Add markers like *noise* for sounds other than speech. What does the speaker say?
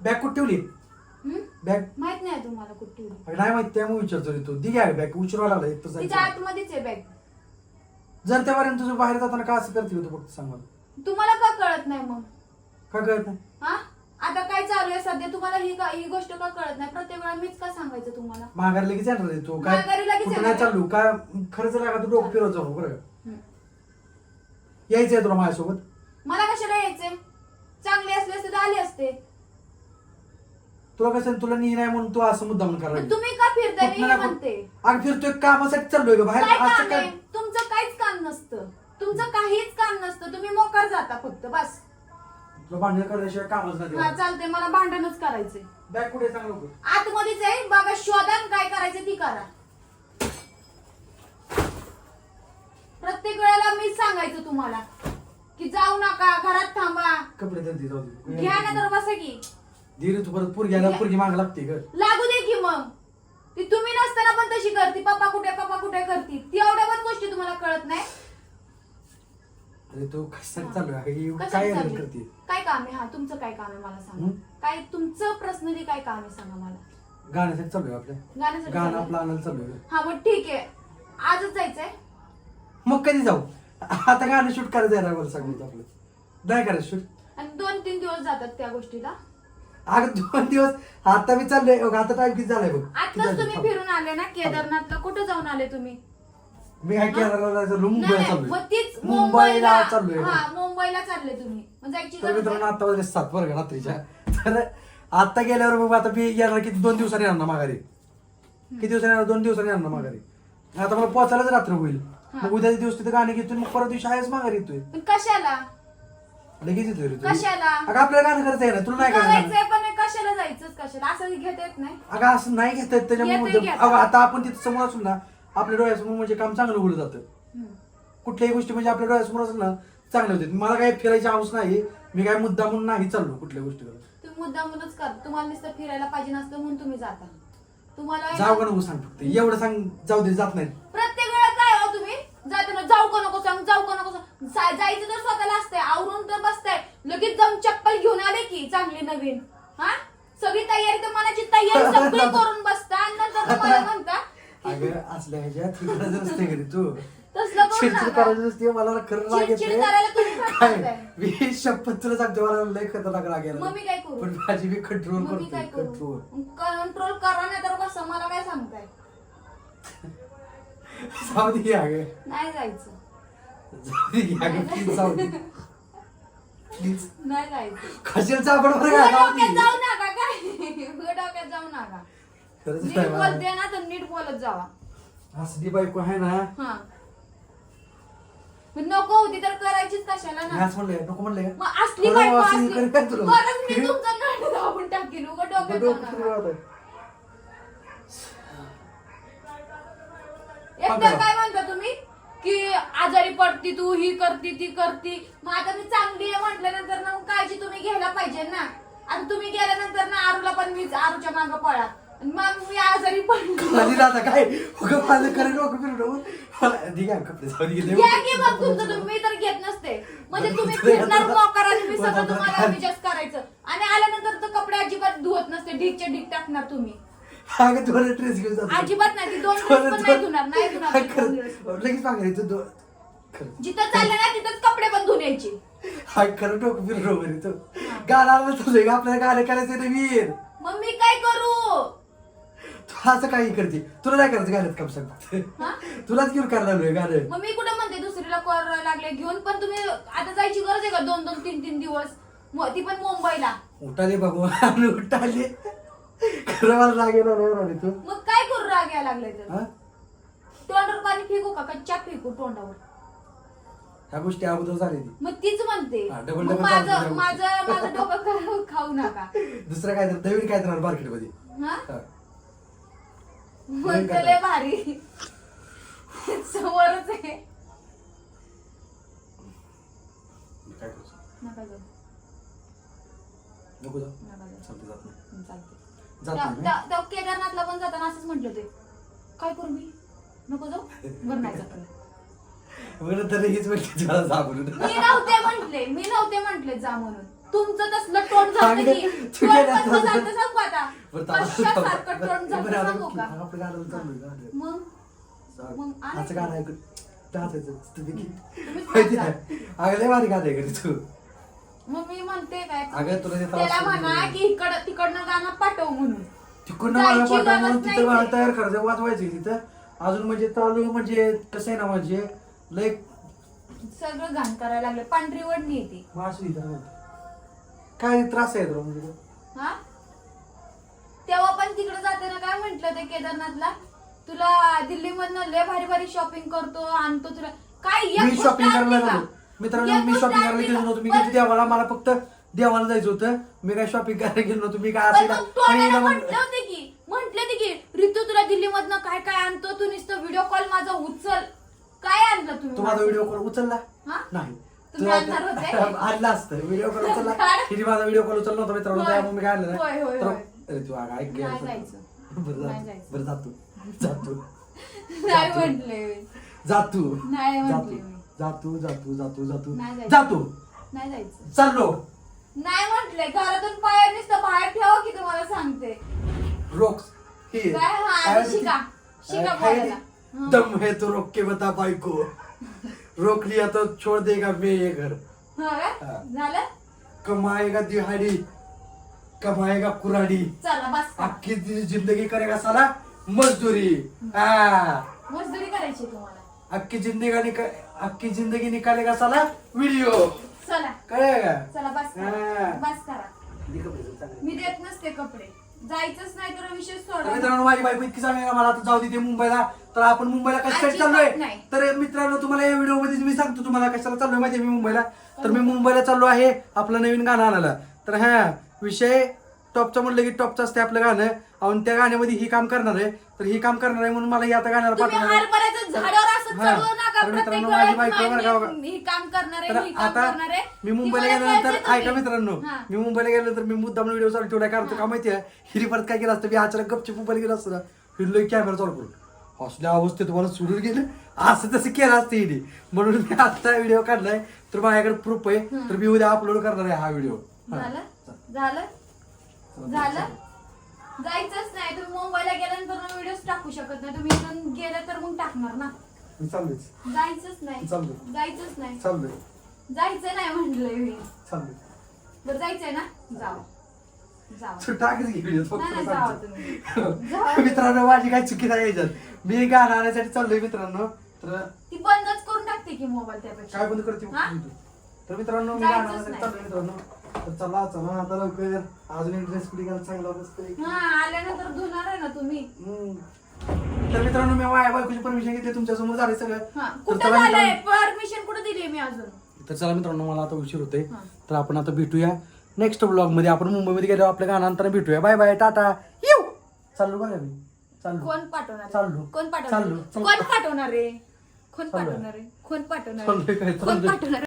Bag कुठे ठेवली? Bag माहीत नाही तुम्हाला कुठे ठेवली. अरे नाही माहिती त्यामुळे विचारतो रे तू दी घ्या बॅग उशिरा लागला एक तर तिच्या जायचं. आतमध्येच आहे बॅग जर त्यापर्यंत तुझं बाहेर जाताना का असं करते तू फक्त सांग मला? तुम्हाला का कळत नाही मग? का कळत नाही? हा? आता काय चालू आहे सध्या? तुम्हाला ही का- ही गोष्ट का कळत नाही? प्रत्येक वेळा मीच का सांगायचं तुम्हाला? माघार लगेच येणार रे तू. काय माघारी लगेच कुठं येणार नाही चालू. काय खर्च लागा तू डोकं फिरत जाऊ बरं का? हं. यायचंय तुला माझ्यासोबत. मला कशाला यायचे चांगले असले असते तर आले असते. तुला कसं तुला नाही नाही म्हणून तू असं मुद्दाम करायला तुम्ही का फिरताय? मी हे म्हणते. अगं फिरतोय कामासाठी चाललोय ग बाहेर. काय असं काम काय आहे? तुमचं काहीच काम नसतं. तुमचं काहीच काम नसतं. तुम्ही मोकार जाता फक्त बस. तुला भांडण करण्याशिवाय कामच हा नाही चालते मला भांडणच करायचंय. बॅग कुठे सांग लवकर. आतमध्येच आहे. बघा शोधा काय करायचं ती करा. प्रत्येक वेळेला मीच सांगायचं तुम्हाला की जाऊ नका घरात थांबा. कपडे तर दे जाऊ दे. घ्या ना तर बसा की. दे रे तू परत पोरगी आला पोरगी माग लागते ग. लागू दे की मग. ती तुम्ही नसताना पण तशी करते. पप्पा कुठे पप्पा कुठे करती? ती एवढ्या पण गोष्टी तुम्हाला कळत नाही. अरे तू कशासाठी चालू आहे? ही काय चालली? करते काय काम आहे? हा तुमचं काय काम आहे? मला सांगा. हं? काय तुमचं पर्सनली काय काम आहे? सांगा मला. गाण्यासाठी चालू आहे आपल्या गाण्यासाठी गाणं चाललंय? आपलं आणायला चालू आहे हा मग ठीक आहे. आजच जायचंय? मग कधी जाऊ? आता गाणं शूट करायचं आहे सांगतो आपलं नाही करायचं शूट. आणि दोन तीन दिवस जातात त्या गोष्टीला? अगं दोन दिवस. आता मी चाललोय. अगं, आता टाइम किती झालाय बघ? किती आताच झाले? तुम्ही. फिरून आले ना केदारनाथला? कुठं जाऊन आले तुम्ही? मी काय केरळला जायचं? नाही, मुंबईला नाही, मग चाललोय मुंबईला चाललोय हा मुंबईला चालले तुम्ही. मग जायची तर गरज मित्रांनो? आता वाजले सात का रात्रीच्या तर आता गेल्यावर मग आता मी येणार किती? दोन दिवसांनी येणार ना माघारी. किती दिवसांनी येणार? दोन दिवसांनी येणार ना माघारी. आता मला पोहोचायलाच रात्र होईल. मग उद्याच्या दिवस तिथे गाणे घेतोय मग परत दिवशी आहेच माघारी येतोय. पण कशाला? लगेच येतोय रे तू. कशाला? अगं आपल्याला गाणं आहे ना. तुला नाही करायचं पण कशाला जायचंच कशाला? असं घेता येत नाही. अगं असं नाही घेता त्याच्यामुळे. घेता. अगं आता आपण तिथे समोर असून ना आपल्या डोळ्यासमोर म्हणजे काम चांगलं होलं जातं. हम्म. कुठल्याही गोष्टी म्हणजे आपल्या डोळ्यासमोर असेल ना चांगल्या होते. मला काही फिरायची हौस नाही. मी काय मुद्दा म्हणून नाही चाललो कुठल्या गोष्टी तुम्ही मुद्दामूनच कर. तुम्हाला नुसतं फिरायला पाहिजे नसतं म्हणून तुम्ही जाता. तुम्हाला जाऊ का नको सांग फक्त. एवढं सांग जाऊ दे जात नाही. प्रत्येक वेळा काय हो तुम्ही? जाताना जाऊ का नको सांग जाऊ का नको सांग. जा- जायचं तर स्वतःला असतंय. आवरून तर बसताय. लगेच जाऊन चप्पल घेऊन आले की चांगली नवीन. हा? सगळी तयारी तर मनाची तयारी सगळी *laughs* करून बसता. आणि नंतर तुम्हाला म्हणता अगं असल्या ह्याच्यात फिरायचं नसते घरी तू. तसलं करू चिडचिड नका. करायचं नसते मला खरं राग चिडचिड येते करायला तुम्ही काय? करताय. मी शपथ तुला सांगतो मला लय खतरनाक राग यायला. मग मी काय करू? पण माझी मी कंट्रोल मग मी काय करतो करू कंट्रोल कंट्रोल करा नाही तर कसं मला काय सांगताय? जाऊ दे अगं. नाही जायचं. जाऊ दे अगं प्लीज जाऊ दे. प्लीज नाही जायचं. चापड बरं का जाऊ डोक्यात दे जाऊ नका काय? डोक्यात जाऊ नका. खरंच नीट नाही मला. बोलते ना तर नीट बोलत जावा. असली बायको आहे ना. हा. पण नको होती तर करायचीच कशाला मी ना आज म्हणलंय नको म्हणलंय मग असली खरं बायको असं असली. करेल काय तुला? खरंच मी तुमचं नाटक दाबून टाकीन उघड डोक्यात जाऊ डोकं नका. फिरवत आहे. एकदा काय म्हणता तुम्ही की आजारी पडती तू ही करती ती करती. मग आता मी चांगली आहे म्हटल्यानंतर ना मग काळजी तुम्ही घ्यायला पाहिजे ना. आता तुम्ही गेल्यानंतर ना आरूला पण मी आरूच्या मागं पळा. आणि मग मी आजारी पडलो. माझी दादा काय उगं माझं खरं डोकं फिरवलं मला ठीक आहे कपडे जाऊ दे गेले. घ्या की मग तुमचं तुम्ही मी तर घेत नसते. म्हणजे तुम्ही फिरणार मोकार आणि मी सगळं तुम्हाला ऍडजस्ट करायचं. आणि आल्यानंतर तर कपडे अजिबात धुवत नसते ढीकचे ढीक टाकणार तुम्ही. अगं तुला ड्रेस घेऊन जातो. अजिबात नाही ती दोन दिवस पण नाही धुणार नाही धुणार ती दोन दिवस. खरं- लगेच मागायचं दो- खरं. जिथं चाललं ना तिथंच कपडे पण धुवून यायचे. हा खरं डोकं फिरवलं वगैरे तो. गाणं चाललंय का आपल्याला गाणं करायचं ना वीर मग मी काय करू? तू असं काही करते. तुला नाही करायचं गाण्यात काम सांग. हा? तुलाच घेऊन करायला लागलोय गाणं. मग मी कुठे म्हणते दुसरीला करायला लागले घेऊन पण तुम्ही आता जायची गरज आहे का? दोन दोन तीन तीन दिवस. म- ती पण मुंबईला. उठाले भगवान उठाले. मला राग येणार नाही म्हणाले तू? मग काय करू राग यायला लागले तर हा? तोंडावर पाणी फेकू का? कच्च्या फेकू तोंडावर? ह्या गोष्टी अगोदर झाली ती मग तीच म्हणते. हा, डबल मग डबल माझं चालतं माझं माझं डोकं खाऊ- खाऊ नका. दुसरं काय तर नवीन काय तर मार्केटमध्ये हा? हा. लय भारी. समोरच आहे. काय करू नका जाऊ. नको जाऊ. नका जाऊ. चालतं जात नाही. चालते त्या- त्या केदारनाथला पण जाताना असंच म्हटलं ते काय करू मी नको जाऊ बरं नाही जात बरं तर हीच मी नव्हते म्हंटले मी नव्हते म्हंटले जा म्हणून तुमचं तसलं तोंड की. कसं चालतं सांगू आता बरं, थांब. कशासारखं तोंड बरं, चालतं आता सांगू का आपलं गाणं चालू आहे, गाणं. मग मग आलं असं की? गाणं ऐकून नाचायचं. तुम्ही किती- तुम्हीच माहिती नाचा. आहे? अगं लय भारी गाणं आहे गं तू मग मी म्हणते काय अगं, तुला ते त्रास त्याला होतो. म्हणा की इकडं तिकडनं गाणं पाठव म्हणून. तिकडनं मला जायची पाठवा गरज म्हणून तिथं मला ते. तयार करायचं वाजवायचं तिथं. अजून म्हणजे चालू म्हणजे कसं आहे ना म्हणजे लय सगळं घाण करायला लागलं. पांढरी वडणी येते इथं काय त्रास आहे तुला म्हणजे? हा? तेव्हा पण तिकडे जाते ना काय म्हंटल ते केदारनाथला? तुला दिल्लीमधनं लय भारी भारी शॉपिंग करतो आणतो तुला. काय एक मी गोष्ट शॉपिंग आणली करायला का? गेलो मित्रांनो मी शॉपिंग करायला गेलो? नव्हतो. मी गेलो देवाला मला फक्त देवाला जायचं होतं. मी काय शॉपिंग करायला गेलो नव्हतो. मी काय असेल म्हटलं की म्हटले की ऋतू तुला दिल्लीमधनं काय काय आणतो? तू नुसतं व्हिडिओ कॉल माझा उचल. काय आणलं तुम्ही तू माझा व्हिडिओ कॉल उचलला? नाही. *laughs* आणला असतं. व्हिडिओ कॉल उचलला? *laughs* हिने माझा व्हिडिओ कॉल उचलला नव्हता मित्रांनो. त्यामुळे मी काय आणलं तर- तू अगं ऐक. *laughs* बरं नाही जा- जायचं. बरं जातो. जातो. नाही म्हटले. जातो. नाही म्हटले जातो. जातो जातो जातो. जातो नाही जायचं. जातो. नाही जायचं. चाललो. नाही म्हटले घरातून पाय नुसतं बाहेर ठेवा की तुम्हाला सांगते. रोक. हे. काय हा काय आणि शिका. शिका काय बोलायला. हं. दम है तो रोक के बता बायको. रोक लिया तो छोड़ देगा मैं ये घर. हो का? हा. झालं? कमाएगा दिहाड़ी कमाएगा कुराड़ी. चला बस. का. अख्खी ती जिंदगी करेगा साला मजदूरी. हा. मजदुरी करायची तुम्हाला. अख्खी जिंदगी निका अख्खी जिंदगी निकालेगा साला व्हिडिओ चला. कळेगा? चला बस हा. करा. बस करा मी देत नसते कपडे. जायचंच नाही तर विषय तर सोडा मित्रांनो माझी बायको इतकी चांगली आहे ना, मला आता जाऊ देते मुंबईला. तर आपण मुंबईला कशासाठी अजिबात चाललोय? नाही. तर मित्रांनो तुम्हाला या व्हिडिओमध्ये मी सांगतो तुम्हाला कशाला चाललोय माहिती मी मुंबईला? तर मी मुंबईला चाललो आहे आपलं नवीन गाणं आणायला. तर हा विषय टॉपचा म्हणलं की टॉपचं असते आपलं गाणं. आणि त्या गाण्यामध्ये ही काम करणार आहे. तर ही काम करणार आहे म्हणून मला ही आता गाण्याला तुम्ही पाठवणार आहे. हरभऱ्याचं हा. चढवू नका तर प्रत्येक मित्रांनो, माझी वेळेस बायको बरं का बघा. मी काम करणार तर आहे काम आता करणार आहे. मी ती मुंबईला मला गेल्यानंतर ऐका तुम्ही. मित्रांनो. हा. मी मुंबईला गेल्यानंतर मी मुद्दाम व्हिडिओ चालू ठेवला कारण का माहितीये? हिरी परत काय केलं असतं? मी अचानक गपची मुंबईला गेलो असतं. ना हिरलो कॅमेरा चालू करून. असल्या अवस्थेत तुम्हाला सोडून गेलं. असं तसं केलं असतं हिने म्हणून मी आता व्हिडिओ काढलाय. तर माझ्याकडे प्रूफ आहे. तर मी उद्या अपलोड करणार आहे हा व्हिडिओ झालं? झालं? झालं? जायचंच नाही. तुम्ही मुंबईला गेल्यानंतर व्हिडिओ टाकू शकत नाही. तुम्ही इथून गेले तर मग टाकणार ना. मी चाललोच जायचंच नाही. जायचंच नाही. चाललोय जायचं नाही म्हटलंय मी. चाललोय बरं जायचंय ना? जाऊ जाऊ तू टाकच घे व्हिडिओ नाही तुम्ही. *laughs* मित्रांनो माझी काय चुकी नाही याच्यात. मी गाणं आणण्यासाठी चाललोय मित्रांनो. तर ती बंदच करून टाकते की मोबाईल त्यापेक्षा. काय बंद करते? हा? तर मित्रांनो मी जायचंच गाणं आणण्यासाठी. चाललोय मित्रांनो. तर चला चला आता लवकर. अजून एक ड्रेस कुठे घाल चांगला मस्त हा आल्यानंतर धुणार आहे ना तुम्ही? तर मित्रांनो मी माझ्या बायकोची परमिशन घेतली तुमच्यासमोर झाले सगळं हा तर कुठं चला झालंय मित्रांनो- परमिशन कुठं दिली मी अजून तर चला मित्रांनो मला आता उशीर होते हा. तर आपण आता भेटूया नेक्स्ट ब्लॉगमध्ये आपण मुंबईमध्ये गेलो आपल्या गाण्यानंतर भेटूया बाय बाय टाटा येऊ चाललो बघा मी चाललो कोण पाठवणार? चाललो. कोण पाठवणार चाललो. कोण पाठवणार आहे कोण. पाठवणार आहे कोण पाठवणार चाललोय काय? आहे? कोण चाललोय. पाठवणार?